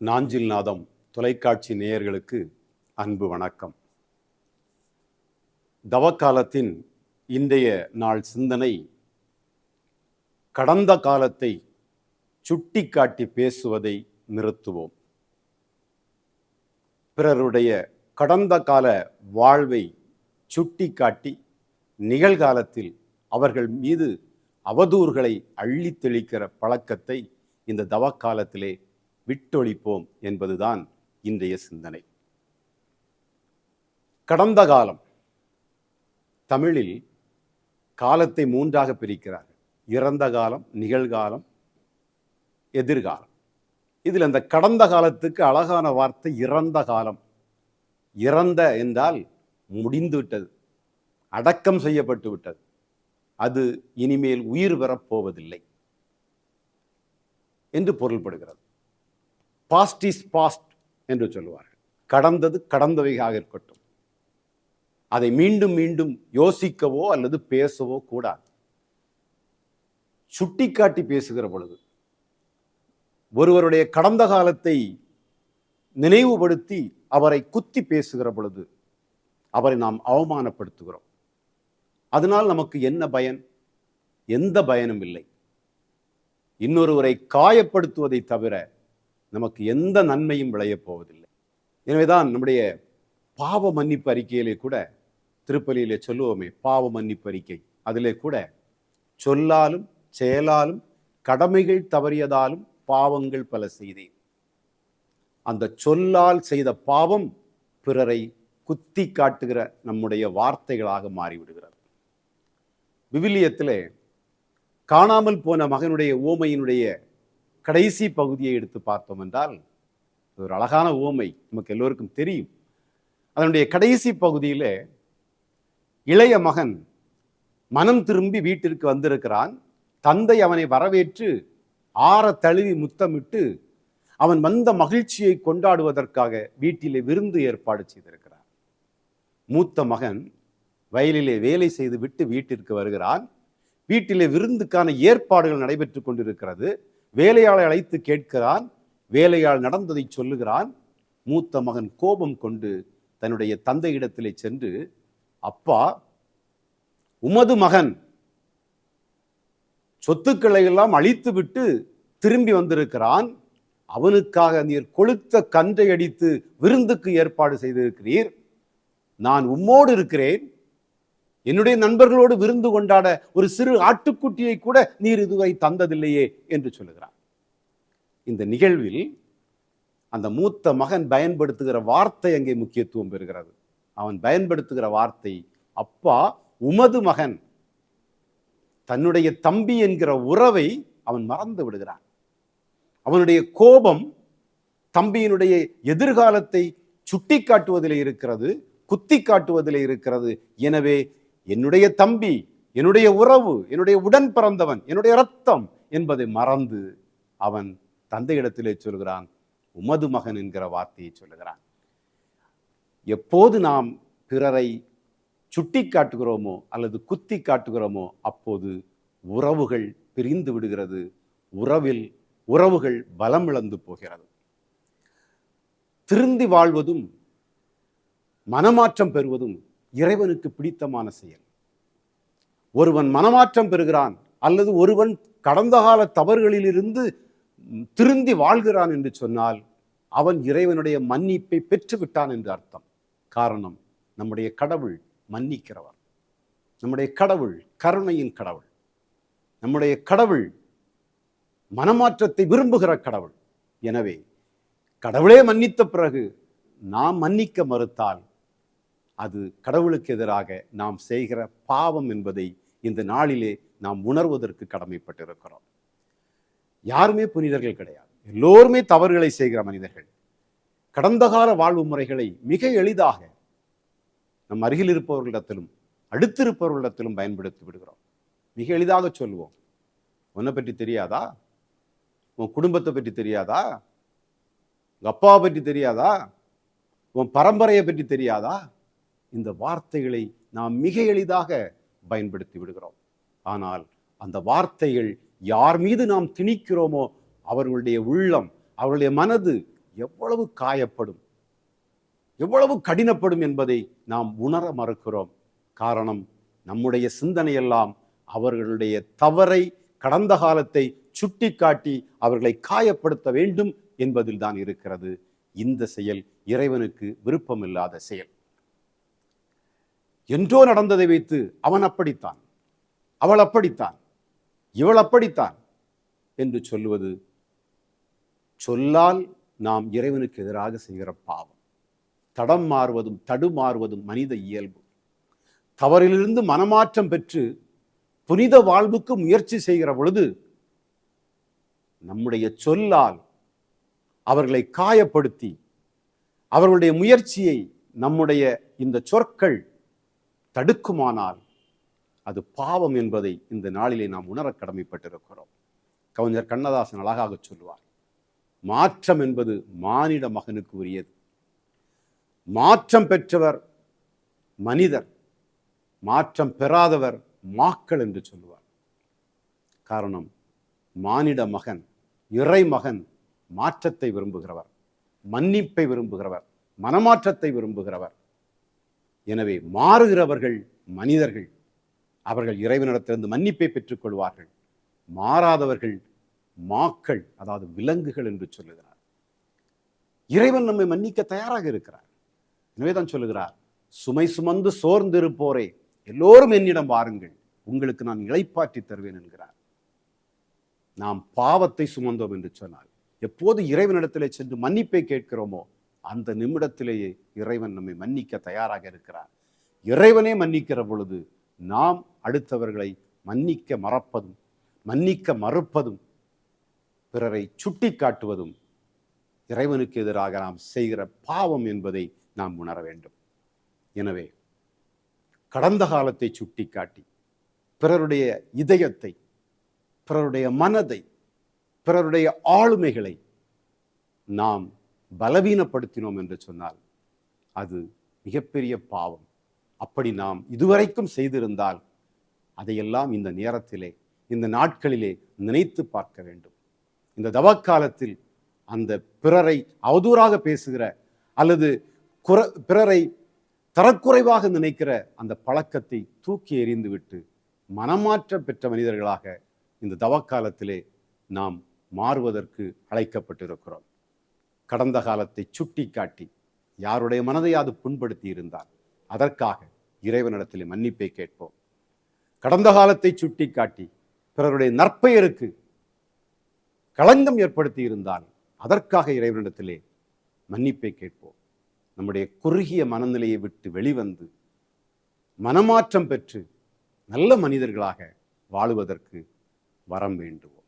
நாஞ்சில் நாதம் தொலைக்காட்சி நேயர்களுக்கு அன்பு வணக்கம். தவக்காலத்தின் இன்றைய நாள் சிந்தனை கடந்த காலத்தை சுட்டிக்காட்டி பேசுவதை நிறுத்துவோம். பிறருடைய கடந்த கால வாழ்வை சுட்டிக்காட்டி நிகழ்காலத்தில் அவர்கள் மீது அவதூறுகளை அள்ளி தெளிக்கிற பழக்கத்தை இந்த தவக்காலத்திலே விட்டொழிப்போம் என்பதுதான் இன்றைய சிந்தனை. கடந்த காலம் தமிழில் காலத்தை மூன்றாக பிரிக்கிறார் இறந்த காலம் நிகழ்காலம் எதிர்காலம். இதில் அந்த கடந்த காலத்துக்கு அழகான வார்த்தை இறந்த காலம். இறந்த என்றால் முடிந்து விட்டது. அடக்கம் செய்யப்பட்டு விட்டது. அது இனிமேல் உயிர் பெறப்போவதில்லை என்று பொருள்படுகிறது. பாஸ்ட் இஸ் பாஸ்ட் என்று சொல்லுவார்கள். கடந்தது கடந்தவையாக இருக்கட்டும். அதை மீண்டும் மீண்டும் யோசிக்கவோ அல்லது பேசவோ கூடாது. சுட்டிக்காட்டி பேசுகிற பொழுது ஒருவருடைய கடந்த காலத்தை நினைவுபடுத்தி அவரை குத்தி பேசுகிற பொழுது அவரை நாம் அவமானப்படுத்துகிறோம். அதனால் நமக்கு என்ன பயன்? எந்த பயனும் இல்லை. இன்னொருவரை காயப்படுத்துவதை தவிர நமக்கு எந்த நன்மையும் விளையப் போவதில்லை. எனவேதான் நம்முடைய பாவ மன்னிப்பு அறிக்கையிலே கூட திருப்பலியிலே சொல்லுவோமே பாவ மன்னிப்பு அறிக்கை. அதிலே கூட சொல்லாலும் செயலாலும் கடமைகள் தவறியதாலும் பாவங்கள் பல செய்தேன். அந்த சொல்லால் செய்த பாவம் பிறரை குத்தி காட்டுகிற நம்முடைய வார்த்தைகளாக மாறிவிடுகிறது. விவிலியத்திலே காணாமல் போன மகனுடைய ஓமையினுடைய கடைசி பகுதியை எடுத்து பார்த்தோம் என்றால் அது ஒரு அழகான ஓமை நமக்கு எல்லோருக்கும் தெரியும். அதனுடைய கடைசி பகுதியில் இளைய மகன் மனம் திரும்பி வீட்டிற்கு வந்திருக்கிறான். தந்தை அவனை வரவேற்று ஆற தழுவி முத்தமிட்டு அவன் வந்த மகிழ்ச்சியை கொண்டாடுவதற்காக வீட்டிலே விருந்து ஏற்பாடு செய்திருக்கிறான். மூத்த மகன் வயலிலே வேலை செய்து விட்டு வீட்டிற்கு வருகிறான். வீட்டிலே விருந்துக்கான ஏற்பாடுகள் நடைபெற்று கொண்டிருக்கிறது. வேலையாளை அழைத்து கேட்கிறான் வேலையாள் நடந்ததை சொல்லுகிறான். மூத்த மகன் கோபம் கொண்டு தன்னுடைய தந்தையிடத்திலே சென்று அப்பா உமது மகன் சொத்துக்களை எல்லாம் அழித்து விட்டு திரும்பி வந்திருக்கிறான். அவனுக்காக நீர் கொளுத்த கன்றை அடித்து விருந்துக்கு ஏற்பாடு செய்திருக்கிறீர். நான் உம்மோடு இருக்கிறேன். என்னுடைய நண்பர்களோடு விருந்து கொண்டாட ஒரு சிறு ஆட்டுக்குட்டியை கூட நீர் இதுவை தந்ததில்லையே என்று சொல்லுகிறார். இந்த நிகழ்வில் அந்த மூத்த மகன் பயன்படுத்துகிற வார்த்தை அங்கே முக்கியத்துவம் பெறுகிறது. அவன் பயன்படுத்துகிற வார்த்தை அப்பா உமது மகன் தன்னுடைய தம்பி என்கிற உறவை அவன் மறந்து விடுகிறான். அவனுடைய கோபம் தம்பியினுடைய எதிர்காலத்தை சுட்டி காட்டுவதில் இருக்கிறது குத்தி காட்டுவதில் இருக்கிறது. எனவே என்னுடைய தம்பி என்னுடைய உறவு என்னுடைய உடன் பிறந்தவன் என்னுடைய ரத்தம் என்பதை மறந்து அவன் தந்தையிடத்திலே சொல்கிறான் உமது மகன் என்கிற வார்த்தையை சொல்லுகிறான். எப்போது நாம் பிறரை சுட்டி காட்டுகிறோமோ அல்லது குத்தி காட்டுகிறோமோ அப்போது உறவுகள் பிரிந்து விடுகிறது உறவில் உறவுகள் பலம் இழந்து போகிறது. திருந்தி வாழ்வதும் மனமாற்றம் பெறுவதும் இறைவனுக்கு பிடித்தமான செயல். ஒருவன் மனமாற்றம் பெறுகிறான் அல்லது ஒருவன் கடந்த கால தவறுகளிலிருந்து திருந்தி வாழ்கிறான் என்று சொன்னால் அவன் இறைவனுடைய மன்னிப்பை பெற்று விட்டான் என்று அர்த்தம். காரணம் நம்முடைய கடவுள் மன்னிக்கிறவர். நம்முடைய கடவுள் கருணையின் கடவுள். நம்முடைய கடவுள் மனமாற்றத்தை விரும்புகிற கடவுள். எனவே கடவுளே மன்னித்த பிறகு நாம் மன்னிக்க மறுத்தால் அது கடவுளுக்கு எதிராக நாம் செய்கிற பாவம் என்பதை இந்த நாளிலே நாம் உணர்வதற்கு கடமைப்பட்டிருக்கிறோம். யாருமே புனிதர்கள் கிடையாது. எல்லோருமே தவறுகளை செய்கிற மனிதர்கள். கடந்த கால வாழ்வு முறைகளை மிக எளிதாக நம் அருகில் இருப்பவர்களிடத்திலும் அடுத்திருப்பவர்களிடத்திலும் பயன்படுத்தி விடுகிறோம். மிக எளிதாக சொல்லுவோம். உன்னை பற்றி தெரியாதா? உன் குடும்பத்தை பற்றி தெரியாதா? உங்கள் அப்பாவை பற்றி தெரியாதா? உன் பரம்பரையை பற்றி தெரியாதா? இந்த வார்த்தைகளை நாம் மிக எளிதாக பயன்படுத்தி விடுகிறோம். ஆனால் அந்த வார்த்தைகள் யார் மீது நாம் திணிக்கிறோமோ அவர்களுடைய உள்ளம் அவர்களுடைய மனது எவ்வளவு காயப்படும் எவ்வளவு கடினப்படும் என்பதை நாம் உணர மறுக்கிறோம். காரணம் நம்முடைய சிந்தனையெல்லாம் அவர்களுடைய தவறை கடந்த காலத்தை சுட்டிக்காட்டி அவர்களை காயப்படுத்த வேண்டும் என்பதில் தான் இருக்கிறது. இந்த செயல் இறைவனுக்கு விருப்பமில்லாத செயல். என்றோ நடந்ததை வைத்து அவன் அப்படித்தான். அவள் அப்படித்தான். இவள் அப்படித்தான். என்று சொல்லுவது சொல்லால் நாம் இறைவனுக்கு எதிராக செய்கிற பாவம். தடம் மாறுவதும் தடுமாறுவதும் மனித இயல்பு. தவறிலிருந்து மனமாற்றம் பெற்று புனித வாழ்வுக்கு முயற்சி செய்கிற பொழுது நம்முடைய சொல்லால் அவர்களை காயப்படுத்தி அவர்களுடைய முயற்சியை நம்முடைய இந்த சொற்கள் தடுக்குமானால் அது பாவம் என்பதை இந்த நாளிலே நாம் உணர கடமைப்பட்டிருக்கிறோம். கவிஞர் கண்ணதாசன் அழகாக சொல்லுவார் மாற்றம் என்பது மானிட மகனுக்கு உரியது. மாற்றம் பெற்றவர் மனிதர் மாற்றம் பெறாதவர் மாக்கள் என்று சொல்லுவார். காரணம் மானிட மகன் இறை மகன் மாற்றத்தை விரும்புகிறவர் மன்னிப்பை விரும்புகிறவர் மனமாற்றத்தை விரும்புகிறவர். எனவே மாறுகிறவர்கள் மனிதர்கள். அவர்கள் இறைவனிடத்திலிருந்து மன்னிப்பை பெற்றுக்கொள்வார்கள். மாறாதவர்கள் மாக்கள் அதாவது விலங்குகள் என்று சொல்லுகிறார். இறைவன் நம்மை மன்னிக்க தயாராக இருக்கிறார். எனவேதான் சொல்லுகிறார் சுமை சுமந்து சோர்ந்திருப்போரே எல்லோரும் என்னிடம் வாருங்கள். உங்களுக்கு நான் இளைப்பாற்றி தருவேன் என்கிறார். நாம் பாவத்தை சுமந்தோம் என்று சொன்னால் எப்போது இறைவனிடத்திலே சென்று மன்னிப்பை கேட்கிறோமோ அந்த நிமிடத்திலேயே இறைவன் நம்மை மன்னிக்க தயாராக இருக்கிறார். இறைவனே மன்னிக்கிற பொழுது நாம் அடுத்தவர்களை மன்னிக்க மறப்பதும் மன்னிக்க மறுப்பதும் பிறரை சுட்டி காட்டுவதும் இறைவனுக்கு எதிராக நாம் செய்கிற பாவம் என்பதை நாம் உணர வேண்டும். எனவே கடந்த காலத்தை சுட்டிக்காட்டி பிறருடைய இதயத்தை பிறருடைய மனதை பிறருடைய ஆளுமைகளை நாம் பலவீனப்படுத்தினோம் என்று சொன்னால் அது மிகப்பெரிய பாவம். அப்படி நாம் இதுவரைக்கும் செய்திருந்தால் அதையெல்லாம் இந்த நேரத்திலே இந்த நாட்களிலே நினைத்து பார்க்க வேண்டும். இந்த தவக்காலத்தில் அந்த பிறரை அவதூறாக பேசுகிற அல்லது குற பிறரை தரக்குறைவாக நினைக்கிற அந்த பழக்கத்தை தூக்கி எறிந்துவிட்டு மனமாற்றம் பெற்ற மனிதர்களாக இந்த தவக்காலத்திலே நாம் மாறுவதற்கு அழைக்கப்பட்டிருக்கிறோம். கடந்த காலத்தை சுட்டி காட்டி யாருடைய மனதை அது புண்படுத்தி இருந்தால் அதற்காக இறைவனிடத்தில் மன்னிப்பை கேட்போம். கடந்த காலத்தை சுட்டி காட்டி பிறருடைய நற்பெயருக்கு களங்கம் ஏற்படுத்தி இருந்தால் அதற்காக இறைவனிடத்திலே மன்னிப்பை கேட்போம். நம்முடைய குறுகிய மனநிலையை விட்டு வெளிவந்து மனமாற்றம் பெற்று நல்ல மனிதர்களாக வாழுவதற்கு வரம் வேண்டுவோம்.